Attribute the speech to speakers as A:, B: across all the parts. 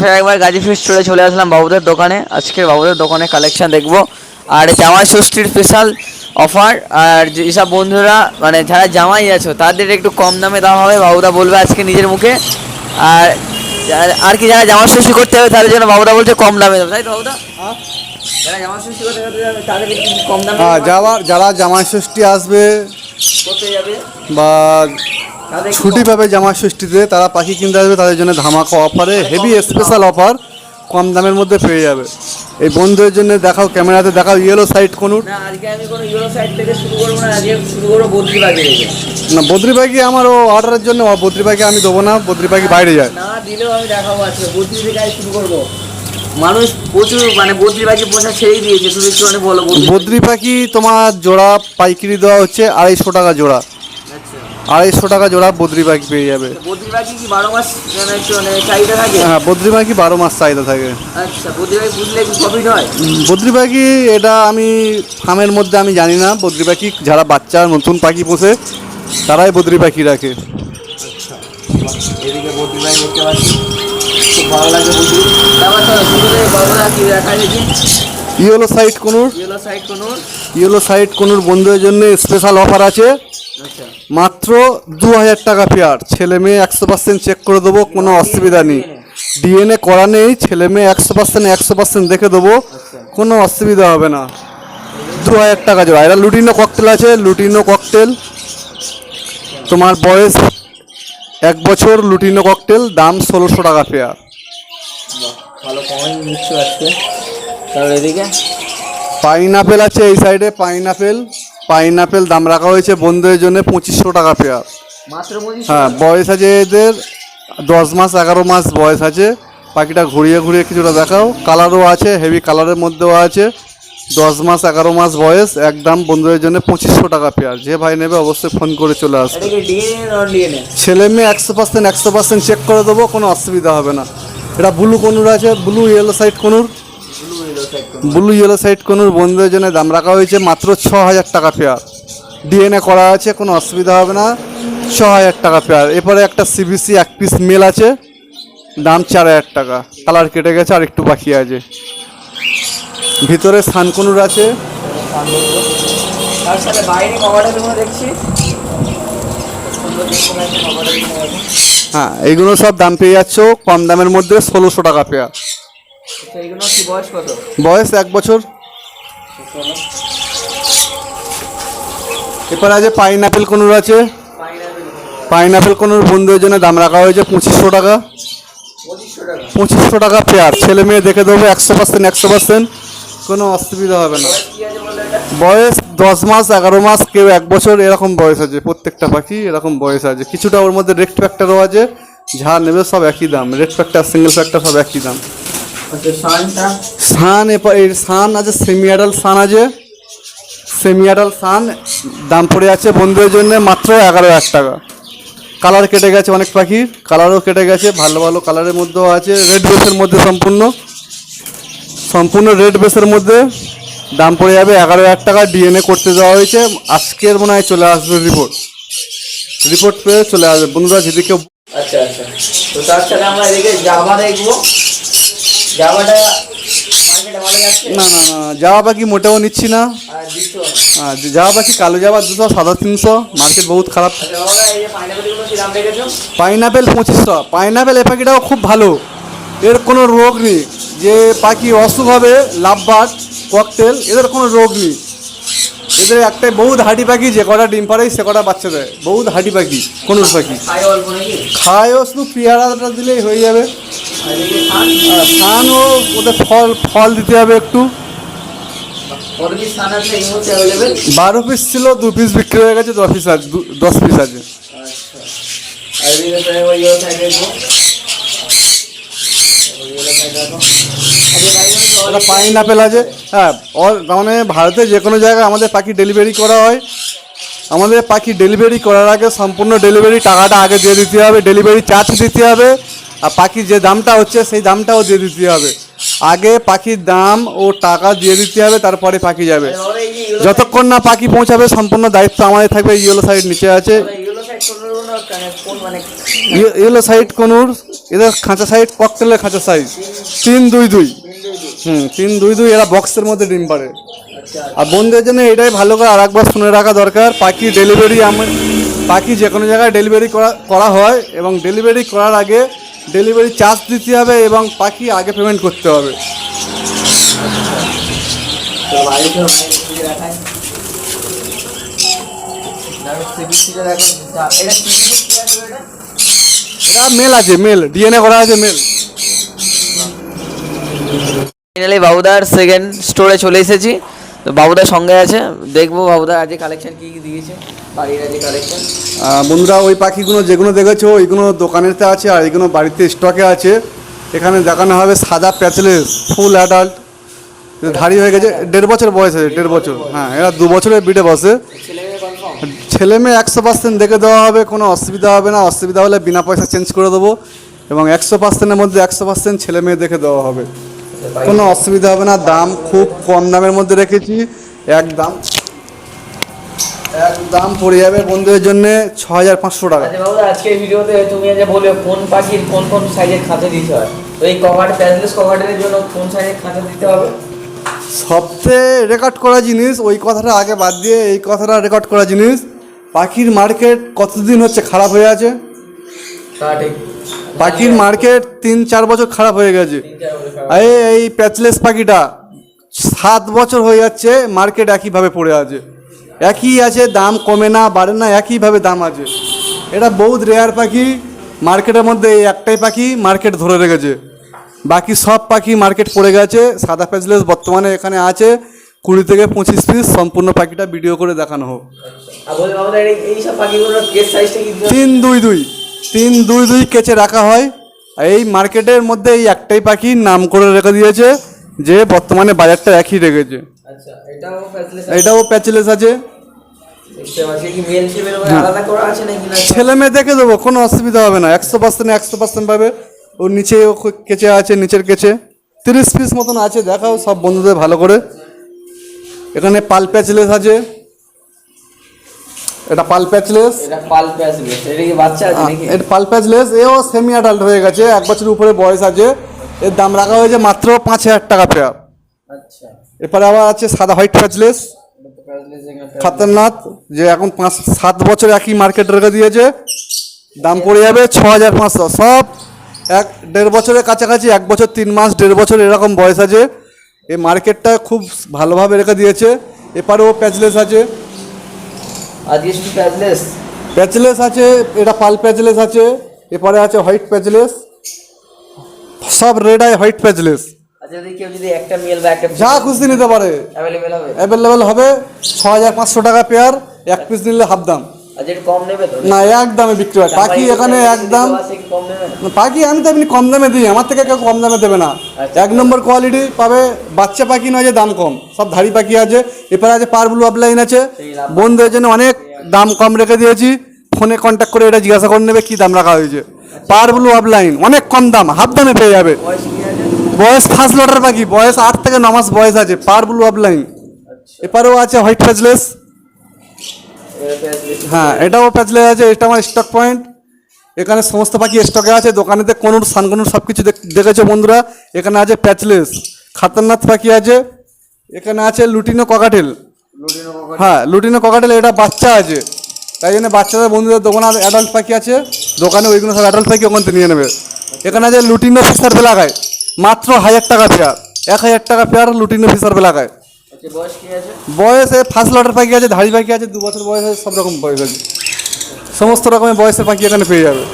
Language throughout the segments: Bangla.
A: ফের একবার গাজীপুর স্টোরে চলে চলে আসলাম বাবুদের দোকানে। আজকে বাবুদের দোকানে কালেকশন দেখব। আর জামাই ষষ্ঠীর স্পেশাল অফার আর যেসব বন্ধুরা মানে যারা জামাই আছো তাদের একটু কম দামে দেওয়া হবে বাবুদা বলবে আজকে নিজের মুখে। আর আর কি যারা জামা ষষ্ঠী করতে হবে তাদের জন্য বাবুদা বলছে কম দামে দেবে তাই তো বাবুদা? যারা জামা ষষ্ঠী করতে হবে তাদের একটু কম দামে
B: যারা জামাই ষষ্ঠী আসবে বা ছুটি পাবে জামা ষষ্ঠীতে তারা পাখি কিনতে আসবে তাদের জন্য ধামাকা অফারে হেভি স্পেশাল অফার কম দামের মধ্যে পেয়ে যাবে। এই বন্ধুদের জন্য দেখাও ক্যামেরাতে দেখাও ইয়েলো সাইড
A: আজকে আমি কোনো ইউরো সাইড থেকে শুরু করব না আজকে শুরু করব বদ্রি রেখে।
B: না বদ্রি পাখি আমার ও অর্ডারের জন্য বদ্রি পাখি আমি দেবো না বদ্রি পাখি বাইরে যায়।
A: না দিলেও আমি দেখাবো আজকে বদ্রি থেকে আজ শুরু করব। মানুষ প্রচুর মানে বদ্রি বাকি পোষা ছেড়েই দিয়েছে তুমি একটু মানে বলো বদ্রি
B: পাখি তোমার জোড়া পাইকারি দেওয়া হচ্ছে আড়াইশো টাকা জোড়া। আড়াইশো টাকা জোড়া বদ্রি পাখি পেয়ে যাবে।
A: বদ্রি বাকি কি বারো মাস মানে একটু মানে চাহিদা থাকে?
B: হ্যাঁ বদ্রি পাখি বারো মাস চাহিদা থাকে।
A: আচ্ছা বদ্রি বাকি পুষলে কি প্রফিট হয়?
B: বদ্রি পাখি এটা আমি ফার্মের মধ্যে আমি জানি না। বদ্রি পাখি যারা বাচ্চা নতুন পাখি পোষে তারাই বদ্রি পাখি রাখে।
A: এদিকে বদ্রি বাকি দেখতে পাচ্ছি। খুব ভালো লাগে বদ্রি তারপর কি
B: yellow side conure
A: yellow side conure
B: yellow side conure বন্ধুদের জন্য স্পেশাল অফার আছে।
A: আচ্ছা।
B: মাত্র দু হাজার টাকা পেয়ার ছেলে মেয়ে একশো পার্সেন্ট চেক করে দেবো কোনো অসুবিধা নেই। ডিএনএ করা নেই ছেলে মেয়ে একশো পার্সেন্ট একশো পার্সেন্ট দেখে দেবো কোনো অসুবিধা হবে না। দু হাজার টাকা জোড়া। এটা লুটিনো ককটেল আছে লুটিনো ককটেল তোমার বয়স এক বছর লুটিনো ককটেল দাম ষোলোশো টাকা পেয়ার
A: বাহ, ভালো কমেন্ট নিচ্ছ আজকে। তাহলে এদিকে।
B: পাইনাপেল আছে এই সাইডে পাইনাপেল পাইনাপেল দাম রাখা হয়েছে বন্ধুদের জন্য পঁচিশশো টাকা পেয়ার হ্যাঁ বয়স আছে এদের দশ মাস এগারো মাস বয়স আছে। পাখিটা ঘুরিয়ে ঘুরিয়ে কিছুটা দেখাও। কালারও আছে হেভি কালারের মধ্যেও আছে। দশ মাস এগারো মাস বয়স একদম বন্ধুদের জন্য পঁচিশশো টাকা পেয়ার যে ভাই নেবে অবশ্যই ফোন করে চলে আসবে। ছেলে মেয়ে একশো পার্সেন্ট একশো পার্সেন্ট চেক করে দেবো কোনো অসুবিধা হবে না। এটা ব্লু কনুর আছে blue yellow side conure.
A: Blue yellow side
B: conure বন্ধুদের জন্য দাম রাখা হয়েছে মাত্র ছ হাজার টাকা পেয়ার ডিএনএ করা আছে কোনো অসুবিধা হবে না। ছ হাজার টাকা পেয়ার এরপরে একটা সিবিসি এক পিস মেল আছে দাম চার হাজার টাকা। কালার কেটে গেছে আর একটু বাকি আছে। ভিতরে সানকনুর আছে। হ্যাঁ এইগুলো সব দাম পেয়ে যাচ্ছ। কম দামের মধ্যে ষোলোশো টাকা পেয়ার
A: বয়স
B: এক বছর। এরপরে আছে পাইনাপেল কনুর আছে।
A: পাইনাপেল
B: কনুর বন্ধুদের জন্য দাম রাখা হয়েছে পঁচিশশো টাকা।
A: পঁচিশশো টাকা
B: পেয়ার। ছেলে মেয়ে দেখে দেবো একশো পার্সেন্ট একশো পার্সেন্ট। কোনো অসুবিধা হবে না। বয়স দশ মাস, এগারো মাস, কেউ এক বছর, এরকম বয়স আছে। প্রত্যেকটা পাখি এরকম বয়স আছে। কিছুটা ওর মধ্যে রেড ফ্যাক্টরও আছে। যা নেবে সব একই দাম। রেড ফ্যাক্টর, সিঙ্গেল ফ্যাক্টর সব একই দাম।
A: আচ্ছা
B: সান এই সান আছে সেমি সান আছে। সেমি অ্যাডাল সান দাম পড়ে আছে বন্ধুদের জন্য মাত্র এগারো হাজার টাকা। কালার কেটে গেছে অনেক পাখির কালারও কেটে গেছে ভালো ভালো কালারের মধ্যেও আছে রেড বেসের মধ্যে সম্পূর্ণ। সম্পূর্ণ রেড বেসের মধ্যে দাম পড়ে যাবে এগারো হাজার টাকা ডিএনএ করতে দেওয়া হয়েছে। আজকের মনে হয় চলে আসবে রিপোর্ট রিপোর্ট পেয়ে চলে আসবে। বন্ধুরা যদি কেউ
A: আচ্ছা আচ্ছা। তো তার সাথে আমরা এদিকে জাভা দেখব। মার্কেটে
B: না না না যাওয়া পাখি মোটেও নিচ্ছি না। যাওয়া পাখি কালো যাওয়া দুশো সাদা তিনশো মার্কেট বহুত খারাপ।
A: আচ্ছা
B: পাইনাপেল পঁচিশশো। পাইনাপেল এ পাখিটাও খুব ভালো। এর কোনো রোগ নেই। যে পাখি অসুখ হবে লাভবাট ককটেল এদের কোনো রোগ নেই। এদের একটাই বহুত হাঁটি পাখি যে কটা ডিম পাড়ে সে কটা বাচ্চা দেয়। বহুত হাঁটি পাখি কোন পাখি। খায়ও শুধু পেয়ারাটা দিলেই হয়ে যাবে।
A: আর এদিকে সান
B: আর ধানও ওদের ফল ফল দিতে হবে একটু। বারো পিস ছিল দু পিস বিক্রি হয়ে গেছে দশ পিস আছে দশ পিস আছে।
A: আচ্ছা। দেখো আচ্ছা
B: ওটা পাইনাপেল আছে। হ্যাঁ অল মানে ভারতে যে কোনো জায়গায় আমাদের পাখি ডেলিভারি করা হয়। আমাদের পাখি ডেলিভারি করার আগে সম্পূর্ণ ডেলিভারি টাকাটা আগে দিয়ে দিতে হবে ডেলিভারি চার্জ দিতে হবে। আর পাখির যে দামটা হচ্ছে, সেই দামটাও দিয়ে দিতে হবে। আগে পাখির দাম ও টাকা দিয়ে দিতে হবে, তারপরে পাখি যাবে। যতক্ষণ না পাখি পৌঁছাবে, সম্পূর্ণ দায়িত্ব আমাদের থাকবে ইয়েলো সাইড নিচে আছে।
A: ইয়েলো সাইড
B: কোনুর এদের খাঁচা সাইড ককটেলের খাঁচা সাইজ তিন, দুই দুই। হুম, তিন, দুই দুই, এরা বক্সের মধ্যে ডিম পারে আর বন্ধুদের জন্য এটাই ভালো করে আর একবার শুনে রাখা দরকার, পাখি ডেলিভারি আমি পাখি যে কোনো জায়গায় ডেলিভারি করা করা হয় এবং ডেলিভারি করার আগে ডেলিভারি চার্জ দিতে হবে এবং পাখি আগে পেমেন্ট করতে হবে।
A: এটা
B: মেল আছে মেল ডিএনএ করা আছে মেল
A: ফাইনালি বাবুদার সেকেন্ড স্টোরে চলে এসেছি। তো বাবুদার সঙ্গে আছে দেখব বাবুদার আজকে কালেকশন কি কি দিয়েছে বাড়ির আজকে কালেকশন
B: বন্ধুরা ওই পাখিগুলো যেগুলো দেখেছ ওইগুলো দোকানেতে আছে আর এইগুলো বাড়িতে স্টকে আছে। এখানে দেখানো হবে সাদা প্যাচলেস ফুল অ্যাডাল্ট ধাড়ি হয়ে গেছে দেড় বছর বয়স আছে দেড় বছর। হ্যাঁ এরা দু বছরের বিটে বসে।
A: ছেলে মেয়ে
B: একশো পার্সেন্ট দেখে দেওয়া হবে কোনো অসুবিধা হবে না। অসুবিধা হলে বিনা পয়সা চেঞ্জ করে দেবো। এবং একশো পার্সেন্টের মধ্যে একশো পার্সেন্ট ছেলে মেয়ে দেখে দেওয়া হবে। কোনো অসুবিধা হবে না দাম খুব কম দামের মধ্যে রেখেছি। একদম একদম পড়ে যাবে বন্ধুদের জন্য ছ হাজার পাঁচশো টাকা।
A: আচ্ছা আজকের ভিডিওতে তুমি যে বলে কোন পাখির কোন কোন সাইজের খাঁচা দিতে হয় তো এই কভার কভারের জন্য কোন সাইজের খাঁচা দিতে হবে?
B: সবচেয়ে রেকর্ড করা জিনিস ওই কথাটা আগে বাদ দিয়ে এই কথাটা রেকর্ড করা জিনিস পাখির মার্কেট কতদিন হচ্ছে খারাপ হয়ে আছে? পাখির মার্কেট তিন চার বছর খারাপ হয়ে গেছে। এই এই প্যাচলেস পাখিটা সাত বছর হয়ে যাচ্ছে মার্কেট একইভাবে পড়ে আছে। একই আছে দাম কমে না বাড়ে না একইভাবে দাম আছে। এটা বহুত রেয়ার পাখি। মার্কেটের মধ্যে এই একটাই পাখি মার্কেট ধরে রেখেছে। বাকি সব পাখি মার্কেট পড়ে গেছে। সাদা প্যাচলেস বর্তমানে এখানে আছে। কুড়ি থেকে পঁচিশ পিস সম্পূর্ণ পাখিটা ভিডিও করে দেখানো হোক।
A: হবে?
B: তিন দুই দুই। তিন দুই দুই কেচে রাখা হয়। এই মার্কেটের মধ্যে এই একটাই পাখি নাম করে রেখে দিয়েছে যে বর্তমানে বাজারটা একই রেখেছে।
A: আচ্ছা এটাও
B: প্যাচলেস আছে। হ্যাঁ। ছেলে মেয়ে দেখে দেবো কোনো অসুবিধা হবে না। একশো পার্সেন্ট একশো পার্সেন্ট পাবে। ওর নিচে ও কেচে আছে নিচের কেচে। তিরিশ পিস মতন আছে দেখাও সব বন্ধুদের ভালো করে। এখানে পাল প্যাচলেস আছে। এটা পাল প্যাচলেস
A: এটা পাল প্যাসলেস এটা কি বাচ্চা আছে নাকি?
B: এটা পাল প্যাচলেস এও সেমি অ্যাডাল্ট হয়ে গেছে এক বছর উপরে বয়স আছে। এর দাম রাখা হয়েছে মাত্র পাঁচ হাজার টাকা পেয়ার
A: আচ্ছা।
B: এরপরে আবার আছে সাদা হোয়াইট প্যাচলেস খাতারনাথ যে এখন পাঁচ সাত বছর একই মার্কেট রেখে দিয়েছে। দাম পড়ে যাবে ছ হাজার পাঁচশো। সব এক দেড় বছরের কাছাকাছি এক বছর তিন মাস দেড় বছর এরকম বয়স আছে। এই মার্কেটটা খুব ভালোভাবে রেখে দিয়েছে। এপারেও প্যাচলেস আছে।
A: শুধু প্যাসলেস
B: প্যাচলেস। আছে এটা পাল প্যাচলেস আছে এরপরে আছে হোয়াইট প্যাচলেস। সব রেড আই হোয়াইট প্যাচলেস। যা খুশি নিতে পারে।
A: অ্যাভেলেবেল হবে।
B: অ্যাভেলেবেল হবে। ছ হাজার পাঁচশো টাকা পেয়ার এক পিস নিলে হাফ দাম।
A: আচ্ছা
B: না এক দামে বিক্রি হয়। পাখি এখানে একদম
A: আছে কি কম নেবে? না
B: পাখি আমি তো এমনি কম দামে দিই আমার থেকে কেউ কম দামে দেবে না।
A: আচ্ছা।
B: এক নম্বর কোয়ালিটি পাবে বাচ্চা পাখি নয় যে দাম কম সব ধাড়ি পাখি আছে। এরপরে আছে পার ব্লু আপলাইন আছে। বন্ধুদের জন্য অনেক দাম কম রেখে দিয়েছি। ফোনে কন্ট্যাক্ট করে এটা জিজ্ঞাসা করে নেবে কি দাম রাখা হয়েছে। পার ব্লু আপলাইন অনেক কম দাম হাফ দামে পেয়ে যাবে।
A: বয়স
B: ফার্স্ট লটার পাখি বয়স আট থেকে ন মাস বয়স আছে পার ব্লু আপলাইন
A: আচ্ছা।
B: এপারেও আছে হোয়াইট ফেজলেস হ্যাঁ এটাও প্যাচলেস আছে এটা আমার স্টক পয়েন্ট এখানে সমস্ত পাখি স্টকে আছে দোকানেতে কোনুর সানকনুর সব কিছু দেখেছ বন্ধুরা? এখানে আছে প্যাচলেস খাতারনাথ পাখি আছে এখানে আছে লুটিনো ককাটেল হ্যাঁ লুটিনো ককাটেল এটা বাচ্চা আছে। তাই জন্য বাচ্চাদের বন্ধুদের দোকানে অ্যাডাল্ট পাখি আছে দোকানে ওইগুলো সব অ্যাডাল্ট পাখি ওখান থেকে নিয়ে নেবে। এখানে আছে লুটিনো ফিসার বেলাকায় মাত্র হাজার টাকা পেয়ার এক হাজার টাকা পেয়ার লুটিনো ফিসার
A: আচ্ছা বয়স
B: ফার্স্ট লটার পাখি আছে ধাড়ি পাখি আছে দু বছর বয়স আছে সব রকম বয়স আছে সমস্ত রকমের বয়সের পাখি এখানে পেয়ে যাবে।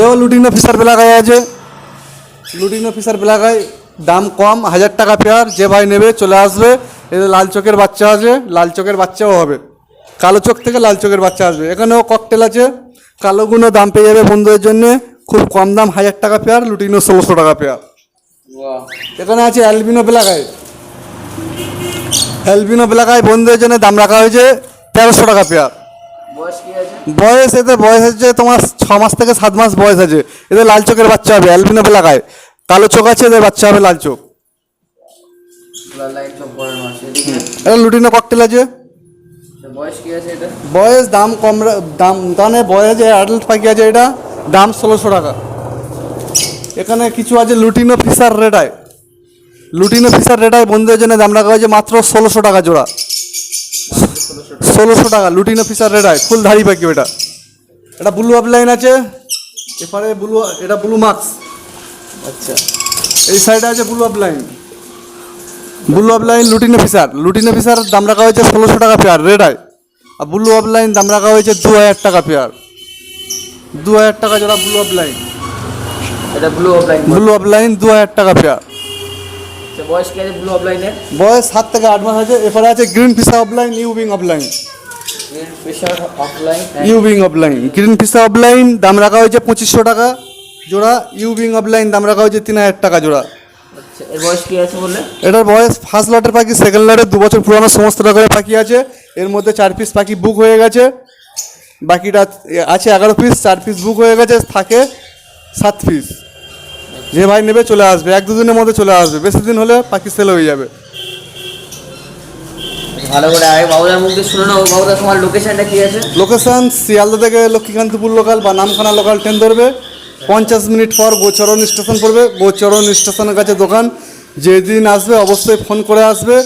B: এও লুটিনো ফিসার বেলাগায় আছে। লুটিনো ফিসার বেলাগায় দাম কম হাজার টাকা পেয়ার যে ভাই নেবে চলে আসবে। এদের লাল চোখের বাচ্চা আছে লাল চোখের বাচ্চাও হবে। কালো চোখ থেকে লাল চোখের বাচ্চা আসবে। এখানেও ককটেল আছে। কালোগুলো দাম পেয়ে যাবে বন্ধুদের জন্য। খুব কম দাম হাজার টাকা পেয়ার লুটিনো ষোলোশো টাকা পেয়ার। এখানে আছে অ্যালবিনো বেলাগায় অ্যালবিনো বেলাগায় বন্ধুদের জন্য দাম রাখা হয়েছে তেরোশো টাকা পেয়ার।
A: বয়স কি আছে?
B: বয়স এদের বয়স হচ্ছে তোমার ছ মাস থেকে সাত মাস বয়স আছে। এদের লাল চোখের বাচ্চা হবে অ্যালবিনো বেলাগায় কালো চোখ আছে এদের বাচ্চা হবে লাল চোখ।
A: আছে
B: এটা লুটিনো ককটেল আছে।
A: বয়স আছে এটা?
B: বয়স দাম কম দাম দানে বয়স যে অ্যাডাল্ট পাখি আছে এটা দাম ষোলোশো টাকা। এখানে কিছু আছে লুটিনো ফিসার রেটায় লুটিনো ফিসার রেটায় বন্ধুদের জন্য দাম রাখা হয়েছে মাত্র ষোলোশো টাকা জোড়া। ষোলোশো টাকা লুটিনো ফিসার রেটায় ফুল ধাড়ি পাখি এটা। এটা ব্লু আপলাইন আছে এপারে ব্লু এটা ব্লু মার্কস
A: আচ্ছা
B: এই সাইডে আছে blue opaline blue opaline lutino Fischer lutino Fischer দাম রাখা হয়েছে ষোলোশো টাকা পেয়ার রেডায় আর ব্লু আপলাইন দাম রাখা হয়েছে দু হাজার টাকা পেয়ার দু হাজার টাকা জোড়া ব্লু আপলাইন
A: এটা ব্লু অফলাইন
B: ব্লু আপলাইন দু হাজার টাকা পেয়ার
A: বয়স কি আছে ব্লু অফলাইনের
B: বয়স সাত থেকে আট মাস আছে এরপরে আছে গ্রিন ফিসা অফলাইন ইউবিং অফলাইন
A: প্রেশার অফলাইন
B: ইউবিং অফলাইন গ্রিন ফিসা অফলাইন দাম রাখা হয়েছে পঁচিশশো টাকা। জোড়া ইউবিং অফলাইন দাম রাখা হয়েছে তিন হাজার টাকা জোড়া।
A: আচ্ছা এর বয়স কি আছে বললে?
B: এটার বয়স ফার্স্ট লটের পাখি সেকেন্ড লটের দু বছর পুরানো সমস্ত রকমের পাখি আছে। এর মধ্যে চার পিস পাখি বুক হয়ে গেছে। বাকিটা আছে এগারো পিস চার পিস বুক হয়ে গেছে থাকে সাত পিস যে ভাই নেবে চলে আসবে এক দুদিনের মধ্যে চলে আসবে। বেশি দিন হলে পাখি সেল হয়ে যাবে।
A: ভালো করে আগে বাবুদার মুখ দিয়ে শুনে নাও। বাবুদা তোমার লোকেশনটা কি আছে?
B: লোকেশন শিয়ালদা থেকে লক্ষ্মীকান্তপুর লোকাল বা নামখানা লোকাল ট্রেন ধরবে। পঞ্চাশ মিনিট পর গোচরণ স্টেশন পড়বে গোচরণ স্টেশনের কাছে দোকান। যেদিন আসবে অবশ্যই ফোন করে আসবে।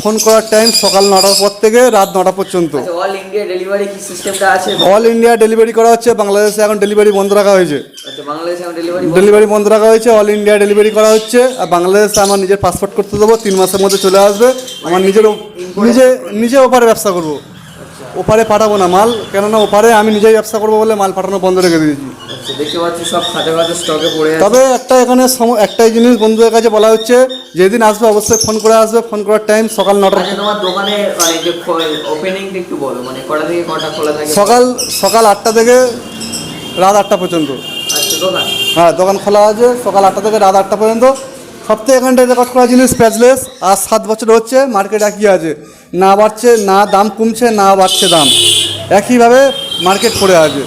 B: ফোন করার টাইম সকাল নটার পর থেকে রাত নটা পর্যন্ত।
A: আচ্ছা অল ইন্ডিয়া ডেলিভারি কি সিস্টেমটা আছে?
B: অল ইন্ডিয়া ডেলিভারি করা হচ্ছে বাংলাদেশে এখন ডেলিভারি বন্ধ রাখা হয়েছে।
A: আচ্ছা বাংলাদেশে এখন ডেলিভারি
B: ডেলিভারি বন্ধ রাখা হয়েছে অল ইন্ডিয়া ডেলিভারি করা হচ্ছে আর বাংলাদেশে আমার নিজের পাসপোর্ট করতে দেবো তিন মাসের মধ্যে চলে আসবে। আমার নিজের নিজে নিজে ওপারে ব্যবসা করব। ওপারে পাঠাবো না মাল কেননা ওপারে আমি নিজেই ব্যবসা করব বলে মাল পাঠানো বন্ধ রেখে দিয়েছি।
A: আচ্ছা দেখতে পাচ্ছি সব খাতে খাতে স্টকে পড়ে
B: তবে একটা এখানে একটাই জিনিস বন্ধুদের কাছে বলা হচ্ছে যেদিন আসবে অবশ্যই ফোন করে আসবে ফোন করার টাইম সকাল নটা
A: তোমার দোকানে মানে একটু বলো মানে কটা থেকে কটা খোলা থাকে?
B: সকাল সকাল আটটা থেকে রাত আটটা পর্যন্ত।
A: আচ্ছা
B: হ্যাঁ দোকান খোলা আছে সকাল আটটা থেকে রাত আটটা পর্যন্ত। সবথেকে এখানটা রেকর্ড করা জিনিস প্যাচলেস আর সাত বছর হচ্ছে মার্কেট একই আছে। না বাড়ছে, না দাম কমছে, না বাড়ছে দাম। একইভাবে মার্কেট পড়ে আছে।